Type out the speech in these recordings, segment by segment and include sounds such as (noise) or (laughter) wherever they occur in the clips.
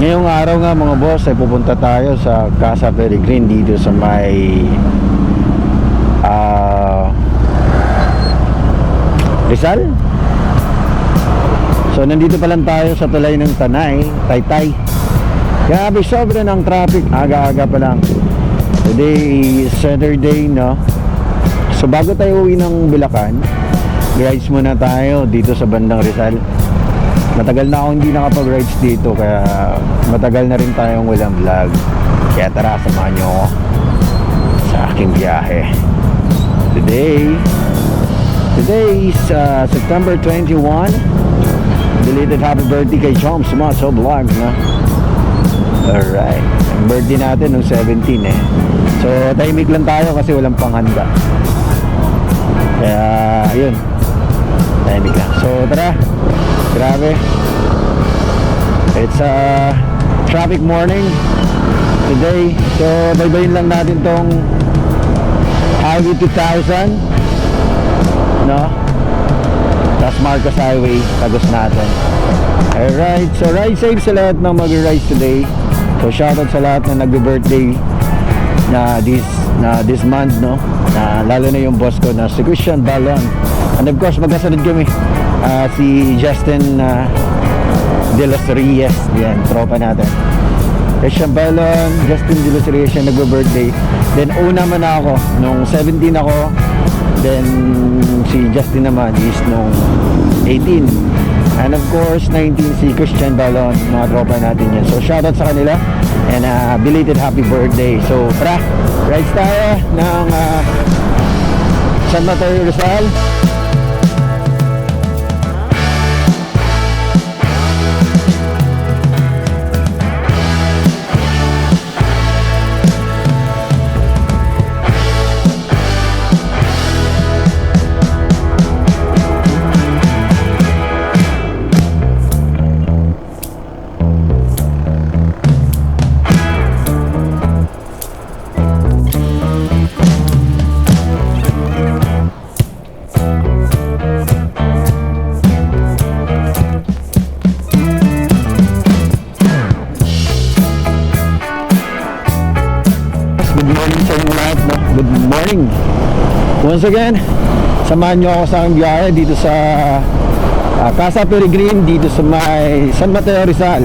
Ngayong araw nga mga boss ay pupunta tayo sa Casa Peregrine dito sa may ah Rizal. So nandito pa lang tayo sa tulay ng Tanay, Taytay. Grabe sobra ng traffic, aga-aga pa lang. Today is Saturday, no? So bago tayo uwi ng Bulacan, rides muna tayo dito sa bandang Rizal. Matagal na ako hindi nakapag-rides dito kaya matagal na rin tayong walang vlog. Kaya tara, samahan nyo ako sa aking biyahe. Today, today is uh, September 21. Belated happy birthday kay Chom Sumaso Vlogs, na. Alright. Birthday natin nung 17 eh. So, tahimik lang tayo kasi walang panghanda. Kaya, ayun. Tahimik lang. So, tara. Grabe. It's a traffic morning today. So, baybayin lang natin tong Highway 2000. No? Tapos Marcos Highway, tagos natin. Alright, so ride safe sa lahat ng mag-ride today. So shoutout sa lahat na nag-birthday na this na this month no na lalo na yung boss ko na si Christian Balon and of course magkasunod kami Ah, si Justin uh, De Los Reyes. Yan tropa natin. Christian Balon Justin De Los Reyes siya nag-birthday then una man ako nung 17 ako then si Justin naman is nung 18 and of course 19 si Christian Balon mga tropa natin yan. So shoutout sa kanila and uh, belated happy birthday. So tara rides tayo ng uh, San Mateo Rizal Once again, samahan nyo ako sa aking biyahe dito sa ah, Casa Peregrine, dito sa may San Mateo Rizal.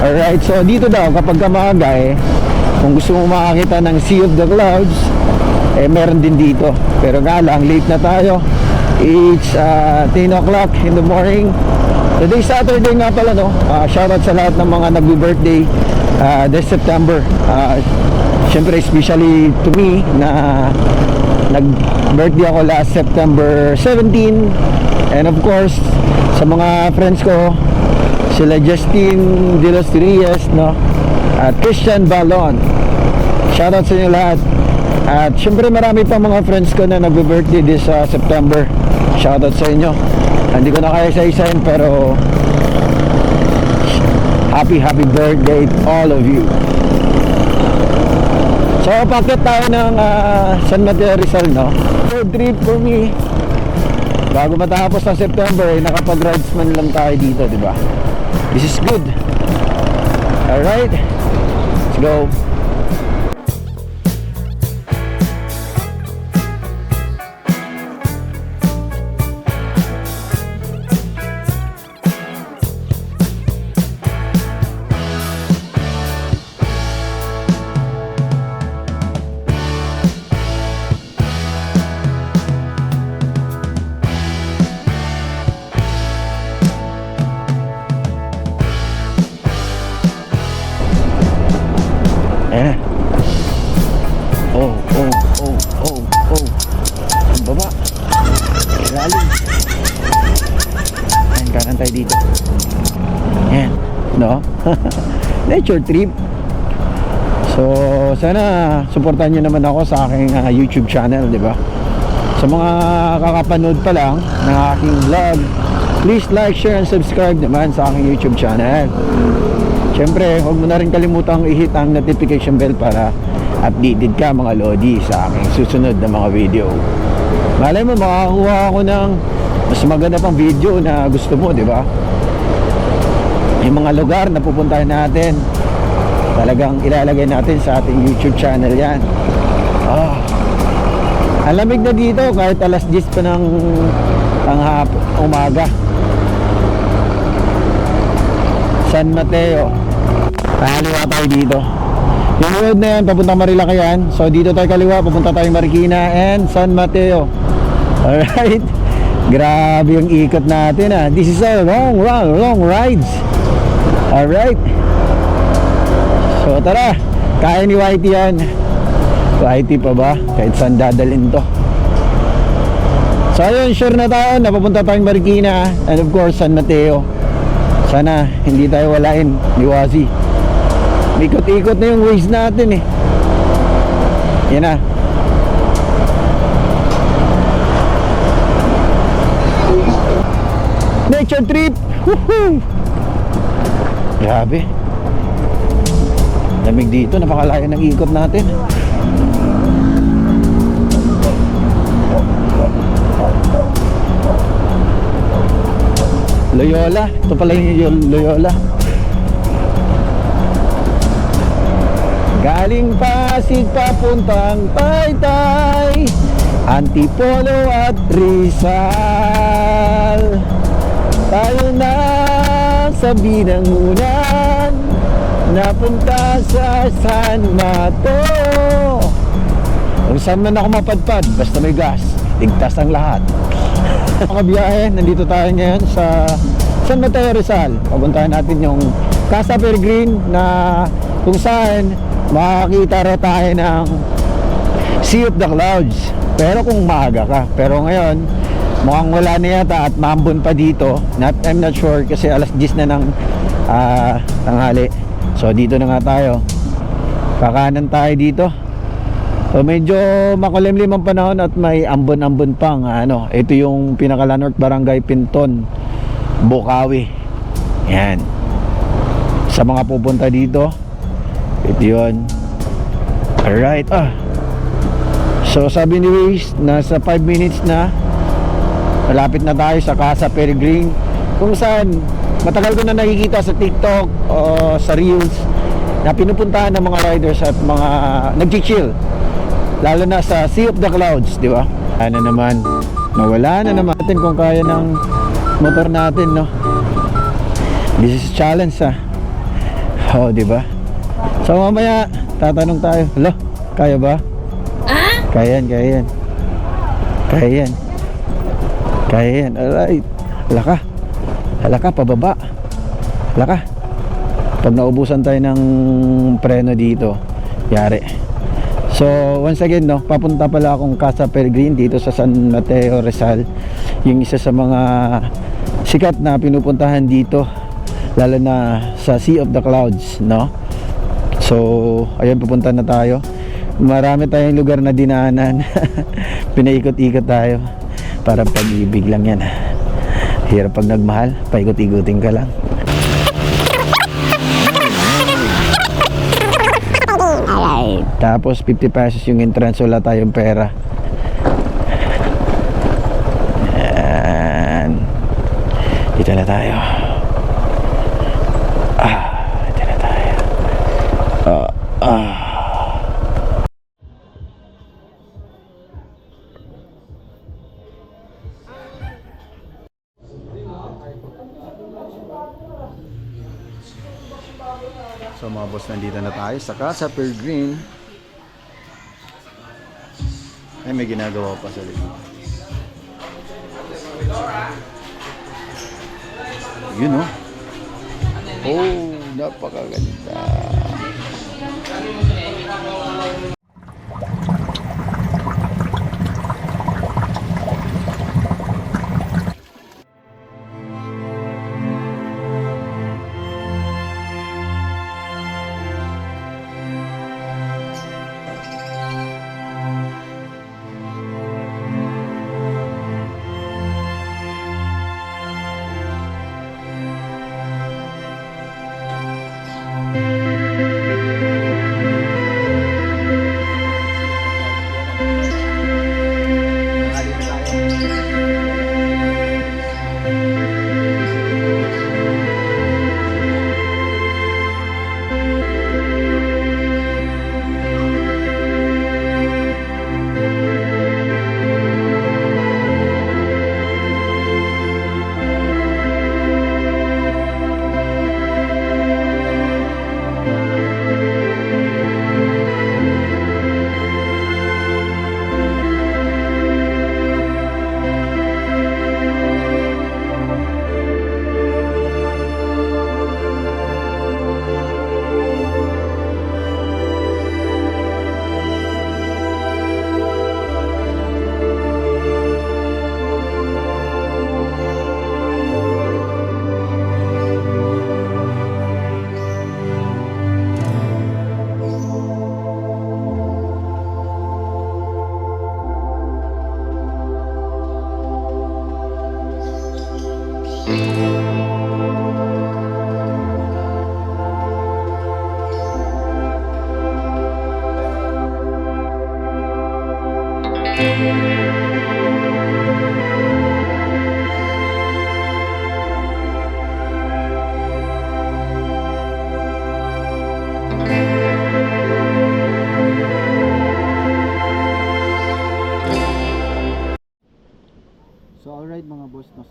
Alright, so dito daw, kapag ka eh, kung gusto mo makakita ng Sea of the Clouds, eh meron din dito. Pero nga lang, late na tayo. It's ah, 10 o'clock in the morning. Today Saturday nga pala no. Ah, shoutout sa lahat ng mga nagbi-birthday ah, this September. Ah, Siyempre especially to me na nag-birthday ako last September 17 and of course sa mga friends ko sila Justin De Los Reyes no? At Christian Balon. Shoutout sa inyo lahat. At syempre marami pa mga friends ko na nagbe-birthday this uh, September. Shoutout sa inyo. Hindi ko na kaya isa-isahin pero happy happy birthday to all of you So, pakit tayo ng ah, San Mateo Rizal, no? Road trip for me. Bago matapos ng September, eh, nakapag-rides lang tayo dito, di ba? This is good. Alright. Let's go. (laughs) Nature trip. So, sana supportan nyo naman ako sa aking ah, YouTube channel, di ba? Sa mga kakapanood pa lang ng aking vlog, please like, share, and subscribe naman sa aking YouTube channel. Siyempre, huwag mo na rin kalimutang i-hit ang notification bell para updated ka mga lodi sa aking susunod na mga video. Malay mo, makakakuha ako ng mas maganda pang video na gusto mo, di ba? Yung mga lugar na pupuntahan natin talagang ilalagay natin sa ating YouTube channel yan. Ah ang lamig na dito kahit alas 10 pa ng ang umaga. San Mateo. Kaliwa tayo dito. Yung road na yan papuntang Marilaki yan. So dito tayo kaliwa papunta tayo Marikina and San Mateo. Alright grabe yung ikot natin ah. This is a long run long rides. Alright so tara. Kaya ni Whitey yan. Whitey pa ba? Kahit saan dadalhin to. So ayun, sure na tayo, napapunta tayong Marikina. And of course San Mateo. Sana hindi tayo walain ni Wazi. Ikot-ikot na yung ways natin eh. Yan na. Nature trip! Woohoo! Grabe. Lamig dito, napakalaya ng ikot natin. Loyola. Ito pala yung Loyola. Galing Pasig papuntang Taytay Antipolo at Rizal Tayo na sa binangunan Napunta sa San Mato Kung saan man ako mapadpad Basta may gas Ligtas ang lahat (laughs) mga biyahe, nandito tayo ngayon sa San Mateo Rizal. Papuntahan natin yung Casa Peregrine na kung saan makakita raw tayo ng Sea of the Clouds. Pero kung maaga ka. Pero ngayon, mukhang wala na yata at mambon pa dito. Not, I'm not sure kasi alas 10 na ng ah, tanghali. So dito na nga tayo. Kakanan tayo dito. So medyo makulimlim ang panahon at may ambon-ambon pang ano, ito yung pinaka North Barangay Pinton, Bukawi. Yan. Sa mga pupunta dito, ito yun. Alright, ah. So sabi ni Waze, nasa 5 minutes na malapit na tayo sa Casa Peregrine kung saan matagal ko na nakikita sa TikTok o sa Reels na pinupuntahan ng mga riders at mga nag-chill lalo na sa Sea of the Clouds, di ba? Ano naman, nawala na naman natin kung kaya ng motor natin, no? This is a challenge, ah. Oh, di ba? So mamaya, tatanong tayo, Hala, kaya ba? Ah? Kaya yan, kaya yan. Kaya yan. Kaya yan, alright. Hala ka. Hala ka, pababa. Hala ka. Pag naubusan tayo ng preno dito, yari. So, once again, no, papunta pala akong Casa Peregrine dito sa San Mateo Rizal. Yung isa sa mga sikat na pinupuntahan dito, lalo na sa Sea of the Clouds, no? So, ayun, pupunta na tayo. Marami tayong lugar na dinaanan. (laughs) Pinaikot-ikot tayo. Para pag-ibig lang yan. Hirap pag nagmahal, paikot-ikutin ka lang. Tapos 50 pesos yung entrance, wala tayong pera. Yan. Dito na tayo. Boss, nandito na tayo sa Casa Peregrine. Ay, may ginagawa pa sa likod. Yun oh. Oh, napakaganda.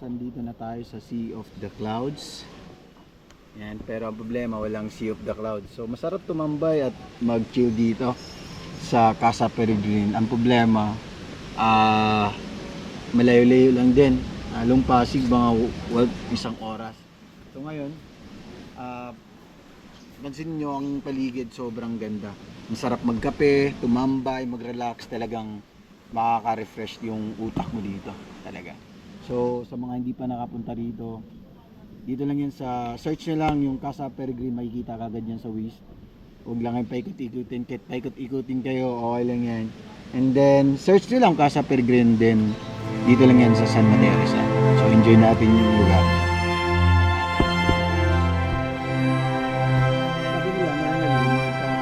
Andito na tayo sa Sea of the Clouds. Yan, pero ang problema, walang Sea of the Clouds. So, masarap tumambay at mag-chill dito sa Casa Peregrine. Ang problema, ah, malayo-layo lang din. Along Pasig, mga w- isang oras. So, ngayon, ah, pansin nyo ang paligid, sobrang ganda. Masarap magkape, tumambay, mag-relax, talagang makaka-refresh yung utak mo dito. Talaga. So, sa mga hindi pa nakapunta rito, dito lang yan sa, search nyo lang yung Casa Peregrine, makikita kagad yan sa Waze. Huwag lang kayo paikot-ikutin, kahit paikot-ikutin kayo, okay lang yan. And then, search nyo lang Casa Peregrine din. Dito lang yan sa San Mateo Rizal. So, enjoy natin yung lugar.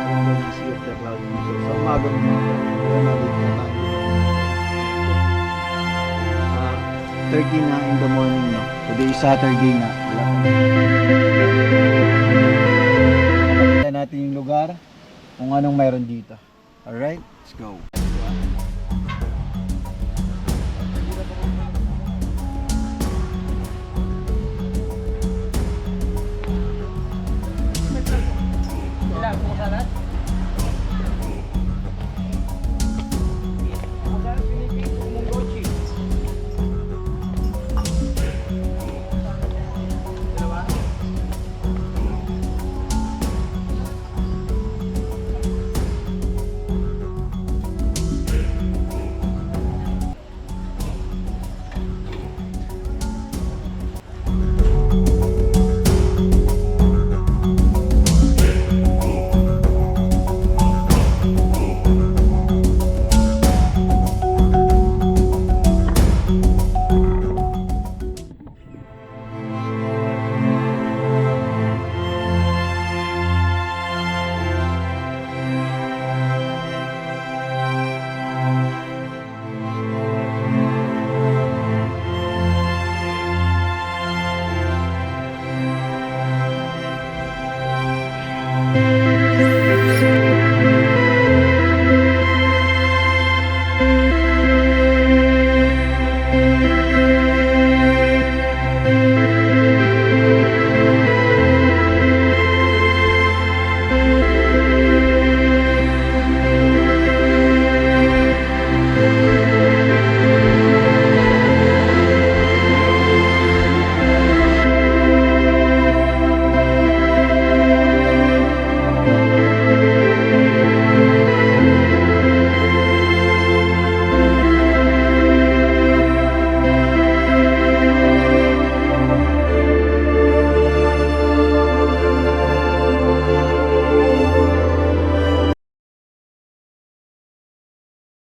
Daw ng Sea of the. Sa mga 8.30 na in the morning, no? Today is Saturday na. Wala Tignan natin yung lugar, kung anong mayroon dito. Alright, let's go. Ilang mo kalat?